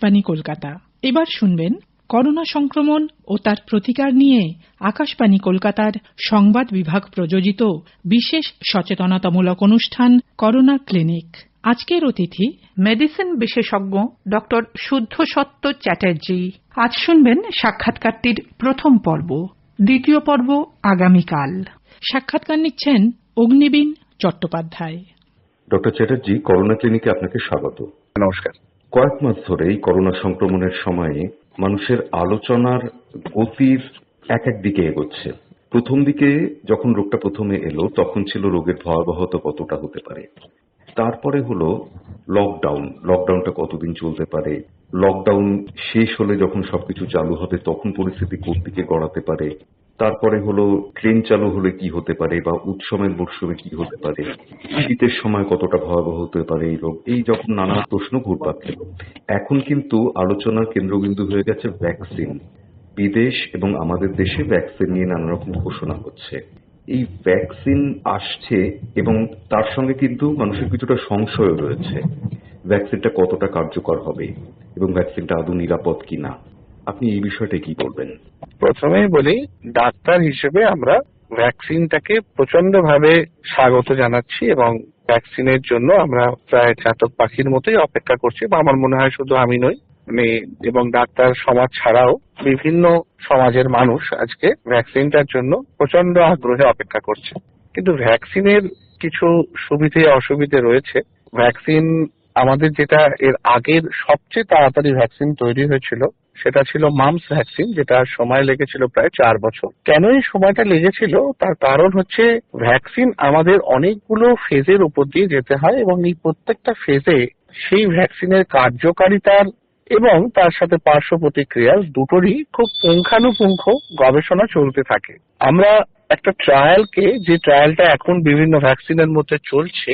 আকাশবাণী কলকাতা। এবার শুনবেন করোনা সংক্রমণ ও তার প্রতিকার নিয়ে আকাশবাণী কলকাতার সংবাদ বিভাগ প্রযোজিত বিশেষ সচেতনতামূলক অনুষ্ঠান করোনা ক্লিনিক। আজকের অতিথি মেডিসিন বিশেষজ্ঞ ডক্টর শুদ্ধসত্য চ্যাটার্জি। আজ শুনবেন সাক্ষাৎকারটির প্রথম পর্ব দ্বিতীয় পর্ব আগামীকাল। সাক্ষাৎকার নিচ্ছেন অগ্নিবীন চট্টোপাধ্যায়। ডক্টর চ্যাটার্জি করোনা ক্লিনিকে আপনাকে স্বাগত। নমস্কার। কয়েক মাস ধরে এই করোনা সংক্রমণের সময়ে মানুষের আলোচনার গতির এক এক দিকে এগোচ্ছে। প্রথম দিকে যখন রোগটা প্রথমে এলো, তখন ছিল রোগের ভয়াবহতা কতটা হতে পারে। তারপরে হলো লকডাউন লকডাউনটা কতদিন চলতে পারে? লকডাউন শেষ হলে যখন সবকিছু চালু হবে, তখন পরিস্থিতি কোন দিকে গড়াতে পারে? তারপরে হলো ট্রেন চালু হলে কি হতে পারে বা উৎসবের মরশুমে কি হতে পারে? শীতের সময় কতটা ভয়াবহ হতে পারে এই রোগ? এই যখন নানা প্রশ্ন ঘুরপাক এখন কিন্তু আলোচনার কেন্দ্রবিন্দু হয়ে গেছে ভ্যাকসিন বিদেশ এবং আমাদের দেশে ভ্যাকসিন নিয়ে নানা রকম ঘোষণা হচ্ছে। এই ভ্যাকসিন আসছে এবং তার সঙ্গে কিন্তু মানুষের কিছুটা সংশয় রয়েছে। ভ্যাকসিনটা কতটা কার্যকর হবে এবং ভ্যাকসিনটা আদৌ নিরাপদ কিনা? আপনি এই বিষয়টা কি বলবেন প্রথমেই বলি, ডাক্তার হিসেবে আমরা ভ্যাকসিনটাকে প্রচণ্ড ভাবে স্বাগত জানাচ্ছি এবং ভ্যাকসিনের জন্য আমরা প্রায় চাতক পাখির মতোই অপেক্ষা করছি, বা আমার মনে হয় শুধু আমি নই মানে এবং ডাক্তার সমাজ ছাড়াও বিভিন্ন সমাজের মানুষ আজকে ভ্যাকসিনটার জন্য প্রচণ্ড আগ্রহে অপেক্ষা করছে। কিন্তু ভ্যাকসিনের কিছু সুবিধে, অসুবিধে রয়েছে। ভ্যাকসিন আমাদের যেটা এর আগের সবচেয়ে তাড়াতাড়ি ভ্যাকসিন তৈরি হয়েছিল সেটা ছিল মামস ভ্যাকসিন, যেটা সময় লেগেছিল প্রায় চার বছর। কেন এই সময়টা লেগেছিল? তার কারণ হচ্ছে ভ্যাকসিন আমাদের অনেকগুলো ফেজের উপর দিয়ে যেতে হয় এবং এই প্রত্যেকটা ফেজে সেই ভ্যাকসিনের কার্যকারিতার এবং তার সাথে পার্শ্ব প্রতিক্রিয়া দুটোরই খুব পুঙ্খানুপুঙ্খ গবেষণা চলতে থাকে। আমরা একটা ট্রায়ালকে, যে ট্রায়ালটা এখন বিভিন্ন ভ্যাকসিনের মধ্যে চলছে,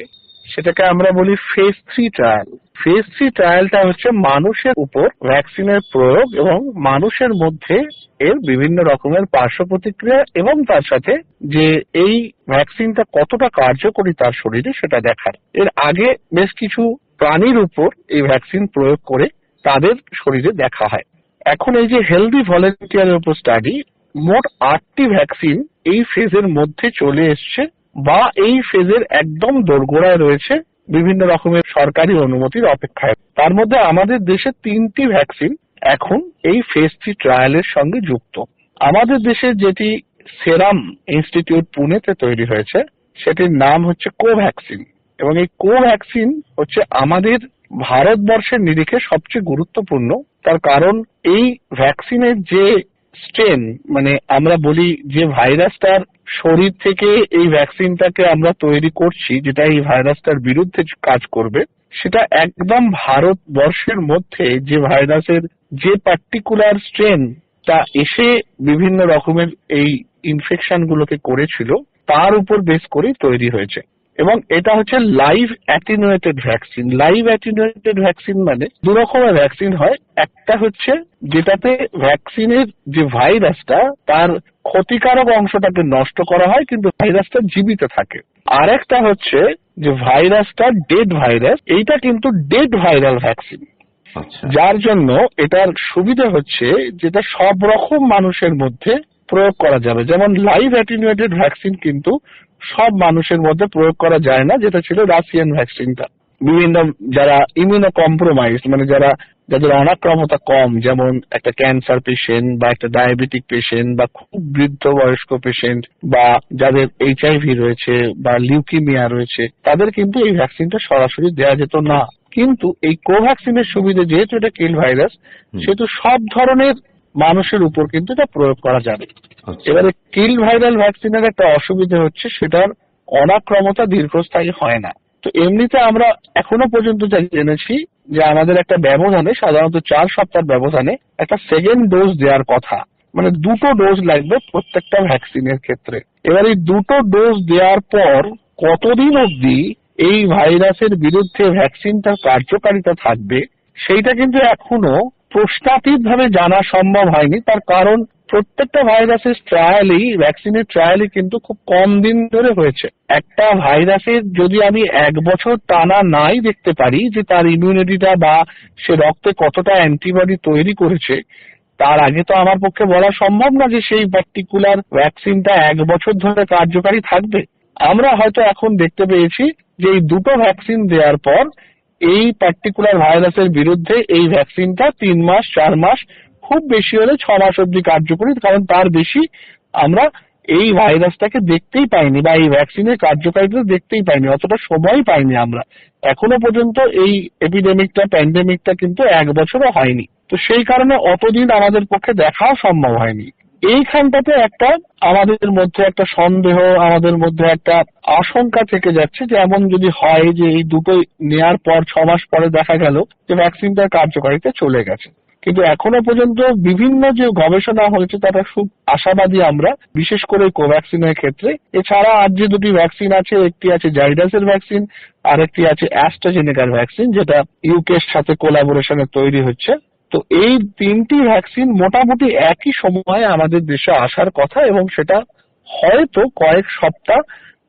সেটাকে আমরা বলি phase three trial. Phase three ট্রায়ালটা হচ্ছে মানুষের উপর ভ্যাকসিনের প্রয়োগ এবং মানুষের মধ্যে এর বিভিন্ন রকমের পার্শ্ব প্রতিক্রিয়া এবং তার সাথে যে এই ভ্যাকসিনটা কতটা কার্যকরী তার শরীরে সেটা দেখার। এর আগে বেশ কিছু প্রাণীর উপর এই ভ্যাকসিন প্রয়োগ করে তাদের শরীরে দেখা হয়। এখন এই যে হেলদি ভলেন্টিয়ারের উপর স্টাডি মোট আটটি ভ্যাকসিন এই ফেজের মধ্যে চলে এসছে বা এই ফেজের একদম দোরগোড়ায় রয়েছে। বিভিন্ন রকমের সরকারি অনুমতির অপেক্ষায়। তার মধ্যে আমাদের দেশে তিনটি ভ্যাকসিন এখন এই ফেজ থ্রি ট্রায়ালের সঙ্গে যুক্ত। আমাদের দেশে যেটি সেরাম ইনস্টিটিউট পুনেতে তৈরি হয়েছে, সেটির নাম হচ্ছে কোভ্যাক্সিন। এবং এই কোভ্যাক্সিন হচ্ছে আমাদের ভারতবর্ষের নিরিখে সবচেয়ে গুরুত্বপূর্ণ। তার কারণ এই ভ্যাকসিনের যে স্ট্রেন মানে আমরা বলি যে ভাইরাসটার শরীর থেকে এই ভ্যাকসিনটাকে আমরা তৈরি করছি, যেটা এই ভাইরাসটার বিরুদ্ধে কাজ করবে, সেটা একদম ভারতবর্ষের মধ্যে যে ভাইরাসের যে পার্টিকুলার স্ট্রেন তা এসে বিভিন্ন রকমের এই ইনফেকশন গুলোকে করেছিল, তার উপর বেস করে তৈরি হয়েছে। এবং এটা হচ্ছে live attenuated vaccine live attenuated vaccine মানে দু রকমের ভ্যাকসিন হয়। একটা হচ্ছে যেটাতে ভ্যাকসিনের যে ভাইরাসটা তার ক্ষতিকারক অংশটাকে নষ্ট করা হয় কিন্তু ভাইরাসটা জীবিত থাকে। আর একটা হচ্ছে যে ভাইরাসটা ডেড ভাইরাস এইটা কিন্তু ডেড ভাইরাল ভ্যাকসিন যার জন্য এটার সুবিধা হচ্ছে যেটা সব রকম মানুষের মধ্যে প্রয়োগ করা যাবে। যেমন লাইভ অ্যাটিনুয়েটেড ভ্যাকসিন কিন্তু সব মানুষের মধ্যে প্রয়োগ করা যায় না যেটা ছিল রাশিয়ান ভ্যাকসিনটা। বিভিন্ন যারা ইমিউনো কম্প্রোমাইজ মানে যারা যাদের অনাক্রমতা কম যেমন একটা ক্যান্সার পেশেন্ট বা একটা ডায়াবেটিক পেশেন্ট বা খুব বৃদ্ধ বয়স্ক পেশেন্ট বা যাদের এইচআইভি রয়েছে বা লিউকিমিয়া রয়েছে তাদের কিন্তু এই ভ্যাকসিনটা সরাসরি দেওয়া যেত না। কিন্তু এই কোভ্যাক্সিনের সুবিধে যেহেতু এটা কিল ভাইরাস সেহেতু সব ধরনের মানুষের উপর কিন্তু এটা প্রয়োগ করা যাবে। এবারে কিল ভাইরাল ভ্যাকসিনের একটা অসুবিধা হচ্ছে, সেটার অনাক্রমতা দীর্ঘস্থায়ী হয় না। তো এমনিতে আমরা এখনও পর্যন্ত যা জেনেছি যে আমাদের একটা ব্যবধানে, সাধারণত চার সপ্তাহ ব্যবধানে একটা সেকেন্ড ডোজ দেওয়ার কথা। মানে দুটো ডোজ লাগবে প্রত্যেকটা ভ্যাকসিনের ক্ষেত্রে। এবার এই দুটো ডোজ দেওয়ার পর কতদিন অবধি এই ভাইরাসের বিরুদ্ধে ভ্যাকসিনটার কার্যকারিতা থাকবে, সেইটা কিন্তু এখনও প্রশ্নাতীত ভাবে জানা সম্ভব হয়নি। তার কারণ প্রত্যেকটা ভাইরাসের ট্রায়ালই ভ্যাকসিনের ট্রায়ালই কিন্তু খুব কম দিন ধরে হয়েছে। একটা ভাইরাসের যদি আমি এক বছর টানা নাই দেখতে পারি যে তার ইমিউনিটিটা বা সে রক্তে কতটা অ্যান্টিবডি তৈরি করেছে, তার আগে তো আমার পক্ষে বলা সম্ভব না যে সেই পার্টিকুলার ভ্যাকসিনটা এক বছর ধরে কার্যকারী থাকবে। আমরা হয়তো এখন দেখতে পেয়েছি যে এই দুটো ভ্যাকসিন দেওয়ার পর, এই পার্টিকুলার ভাইরাসের বিরুদ্ধে এই ভ্যাকসিনটা তিন মাস, চার মাস খুব বেশি হলে ছ মাস অব্দি কার্যকরী, কারণ তার বেশি আমরা এই ভাইরাসটাকে দেখতেই পাইনি বা এই ভ্যাকসিনের কার্যকারিতা দেখতেই পাইনি, অতটা সময় পাইনি আমরা। এখনও পর্যন্ত এই এপিডেমিকটা প্যান্ডেমিকটা কিন্তু এক বছরও হয়নি। তো সেই কারণে অতদিন আমাদের পক্ষে দেখাও সম্ভব হয়নি। এইখানটাতে একটা আমাদের মধ্যে একটা সন্দেহ, আমাদের মধ্যে একটা আশঙ্কা থেকে যাচ্ছে যে এমন যদি হয় যে এই দুটো নেয়ার পর, ছ মাস পরে দেখা গেল যে ভ্যাকসিনটার কার্যকারিতা চলে গেছে। কিন্তু এখনও পর্যন্ত বিভিন্ন যে গবেষণা হয়েছে, তারা খুব আশাবাদী আমরা, বিশেষ করে কোভ্যাক্সিনের ক্ষেত্রে। এছাড়া আর যে দুটি ভ্যাকসিন আছে, একটি আছে জাইডাসের ভ্যাকসিন আর একটি আছে অ্যাস্ট্রাজেনেকার ভ্যাকসিন যেটা ইউকের সাথে কোলাবোরেশনে তৈরি হচ্ছে। তো এই তিনটি ভ্যাকসিন মোটামুটি একই সময়ে আমাদের দেশে আসার কথা, এবং সেটা হয়তো কয়েক সপ্তাহ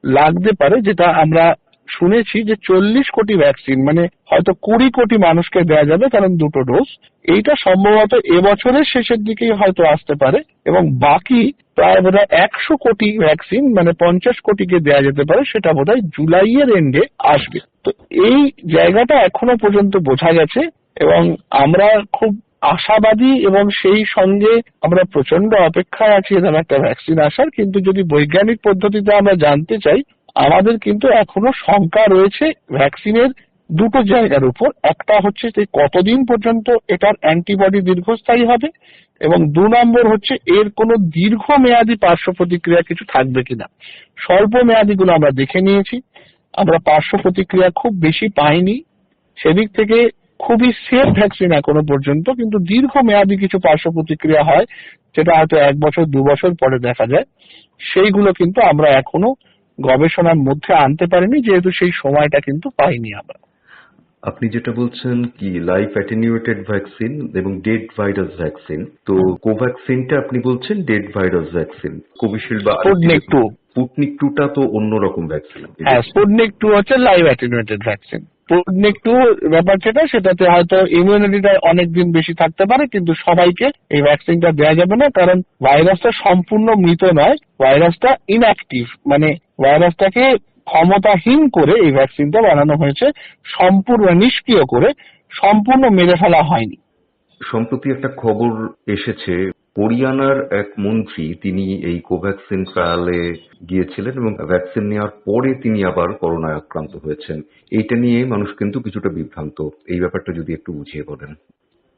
লাগতে পারে, যেটা আমরা শুনেছি যে চল্লিশ কোটি ভ্যাকসিন মানে হয়তো কুড়ি কোটি মানুষকে দেওয়া যাবে কারণ দুটো ডোজ। এইটা সম্ভবত এবছরের শেষের দিকেই হয়তো আসতে পারে এবং বাকি প্রায় বোধ হয় একশো কোটি ভ্যাকসিন মানে পঞ্চাশ কোটিকে দেওয়া যেতে পারে, সেটা বোধ হয় জুলাইয়ের এন্ডে আসবে। তো এই জায়গাটা এখনও পর্যন্ত বোঝা গেছে এবং আমরা খুব আশাবাদী এবং সেই সঙ্গে আমরা প্রচণ্ড অপেক্ষায় আছি এরকম একটা ভ্যাকসিন আসার, কিন্তু যদি বৈজ্ঞানিক পদ্ধতিতে আমরা জানতে চাই আমাদের কিন্তু এখনও শঙ্কা রয়েছে ভ্যাকসিনের দুটো জায়গার উপর। একটা হচ্ছে যে কতদিন পর্যন্ত এটার অ্যান্টিবডি দীর্ঘস্থায়ী হবে এবং দু নম্বর হচ্ছে এর কোনো দীর্ঘমেয়াদী পার্শ্ব প্রতিক্রিয়া কিছু থাকবে কিনা। স্বল্প মেয়াদীগুলো আমরা দেখে নিয়েছি। আমরা পার্শ্ব প্রতিক্রিয়া খুব বেশি পাইনি। সেদিক থেকে খুবই সেফ ভ্যাকসিন এখনও পর্যন্ত, কিন্তু দীর্ঘমেয়াদী কিছু পার্শ্ব প্রতিক্রিয়া হয়, যেটা হয়তো এক বছর, দু বছর পরে দেখা যায়। সেইগুলো কিন্তু আমরা এখনও গবেষণার মধ্যে আনতে পারিনি যেহেতু সেই সময়টা কিন্তু পাইনি আমরা। আপনি যেটা বলছেন কি লাইফ অ্যাটেনিউয়েটেড ভ্যাকসিন এবং ডেড ভাইরাস ভ্যাকসিন তো কোভ্যাক্সিনটা আপনি বলছেন ডেড ভাইরাস ভ্যাকসিন কোভিশিল্ড বা স্পুটনিক টু স্পুটনিক টুটা তো অন্যরকম ভ্যাকসিন হ্যাঁ স্পুটনিক টু হচ্ছে live attenuated vaccine Sputnik two ব্যাপার যেটা সেটাতে হয়তো ইমিউনিটিটা অনেক দিন বেশি থাকতে পারে কিন্তু সবাইকে এই ভ্যাকসিনটা দেওয়া যাবে না কারণ ভাইরাসটা সম্পূর্ণ মৃত নয় ভাইরাসটা ইনঅ্যাক্টিভ মানে ভাইরাসটাকে ক্ষমতাহীন করে এই ভ্যাকসিনটা বানানো হয়েছে সম্পূর্ণ নিষ্ক্রিয় করে সম্পূর্ণ মেরে ফেলা হয়নি। সম্প্রতি একটা খবর এসেছে হরিয়ানার এক মন্ত্রী তিনি এই কোভ্যাক্সিন ট্রায়ালে গিয়েছিলেন এবং ভ্যাকসিন নেওয়ার পরে তিনি আবার করোনায় আক্রান্ত হয়েছেন। এইটা নিয়ে মানুষ কিন্তু কিছুটা বিভ্রান্ত। এই ব্যাপারটা যদি একটু বুঝিয়ে বলেন।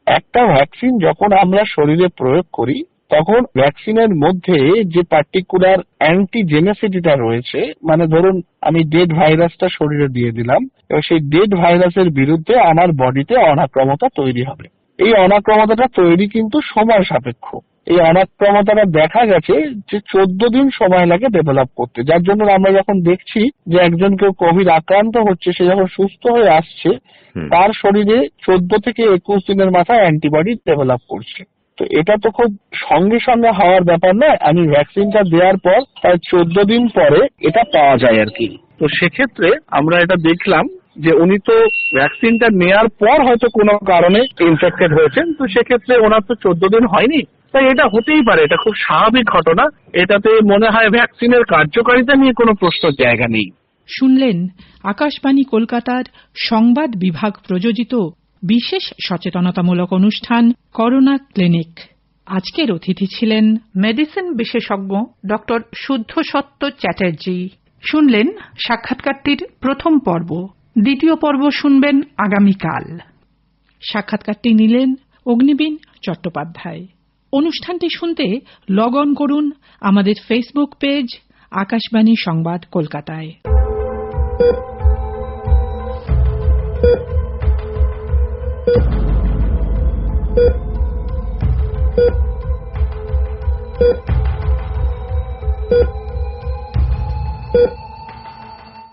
একটা ভ্যাকসিন যখন আমরা শরীরে প্রয়োগ করি তখন ভ্যাকসিনের মধ্যে যে পার্টিকুলার অ্যান্টিজেনেসিটিটা রয়েছে মানে ধরুন আমি ডেড ভাইরাসটা শরীরে দিয়ে দিলাম এবং সেই ডেড ভাইরাসের বিরুদ্ধে আমার বডিতে অনাক্রমতা তৈরি হবে। এই অনাক্রমতাটা তৈরি কিন্তু সময় সাপেক্ষ। এই অনাক্রমতাটা দেখা গেছে যে চোদ্দ দিন সময় লাগে ডেভেলপ করতে। যার জন্য আমরা যখন দেখছি যে একজন কেউ কোভিড আক্রান্ত হচ্ছে সে যখন সুস্থ হয়ে আসছে তার শরীরে চোদ্দ থেকে একুশ দিনের মাথায় অ্যান্টিবডি ডেভেলপ করছে। তো এটা তো খুব সঙ্গে সঙ্গে হওয়ার ব্যাপার নয়। আমি ভ্যাকসিনটা দেওয়ার পর, প্রায় চোদ্দ দিন পরে এটা পাওয়া যায় আর কি। তো সেক্ষেত্রে আমরা এটা দেখলাম যে উনি তো ভ্যাকসিনটা নেয়ার পর হয়তো কোনো কারণে ইনফেক্টেড হয়েছেন। তো সেক্ষেত্রে ওনার তো চোদ্দ দিন হয়নি। তাই এটা হতেই পারে, এটা খুব স্বাভাবিক ঘটনা। এটাতে মনে হয় ভ্যাকসিনের কার্যকারিতা নিয়ে কোনো প্রশ্নের জায়গা নেই। শুনলেন আকাশবাণী কলকাতার সংবাদ বিভাগ প্রযোজিত বিশেষ সচেতনতামূলক অনুষ্ঠান করোনা ক্লিনিক। আজকের অতিথি ছিলেন মেডিসিন বিশেষজ্ঞ ডক্টর শুদ্ধসত্য চ্যাটার্জি। শুনলেন সাক্ষাৎকারটির প্রথম পর্ব। দ্বিতীয় পর্ব শুনবেন আগামীকাল। সাক্ষাৎকারটি নিলেন অগ্নিবীন চট্টোপাধ্যায়। অনুষ্ঠানটি শুনতে লগ অন করুন আমাদের ফেসবুক পেজ আকাশবাণী সংবাদ কলকাতায়।